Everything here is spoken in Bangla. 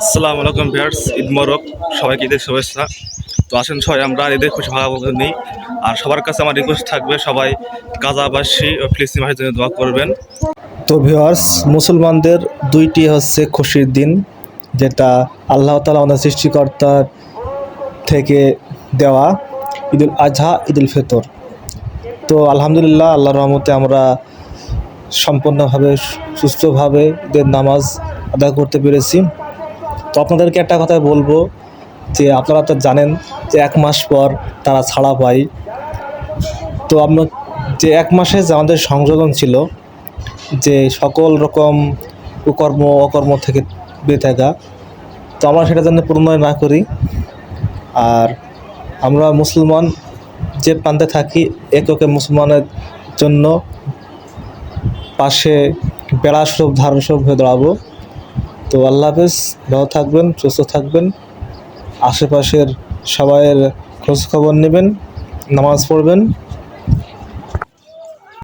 আসসালামু আলাইকুম ভিউয়ার্স, ঈদ মোরক সবাইকে ঈদের শুভেচ্ছা। তো আসেন সবাই, আমরা ঈদের খুশি ভাগাভাগি নিই। আর সবার কাছে আমার রিকোয়েস্ট থাকবে, সবাই গাজাবাসী ও ফিলিস্তিন ভাষীর জন্য দোয়া করবেন। তো ভিউয়ার্স, মুসলমানদের দুইটি হচ্ছে খুশির দিন, যেটা আল্লাহ তালা আমাদের সৃষ্টিকর্তার থেকে দেওয়া, ঈদুল আজহা, ঈদুল ফিতর। তো আলহামদুলিল্লাহ আল্লাহ রহমতে আমরা সম্পূর্ণভাবে সুস্থভাবে ঈদের নামাজ আদায় করতে পেরেছি। তো আপনাদেরকে একটা কথা বলব যে আপনারা তো জানেন যে এক মাস পর তারা ছাড়া পায়। তো আমরা যে এক মাসে যে আমাদের সংযোজন ছিল যে সকল রকম কুকর্ম, অকর্ম থেকে বেঁচে থাকা, তো আমরা সেটা যেন প্রণয় না করি। আর আমরা মুসলমান যে প্রান্তে থাকি এককে মুসলমানের জন্য পাশে বেড়া স্বরূপ ধারণ স্বরূপ হয়ে দাঁড়াবো। তো আল্লাহ হাফেজ ভালো থাকবেন সুস্থ থাকবেন। আশেপাশের সবাইয়ের খোঁজ খবর নেবেন নামাজ পড়বেন।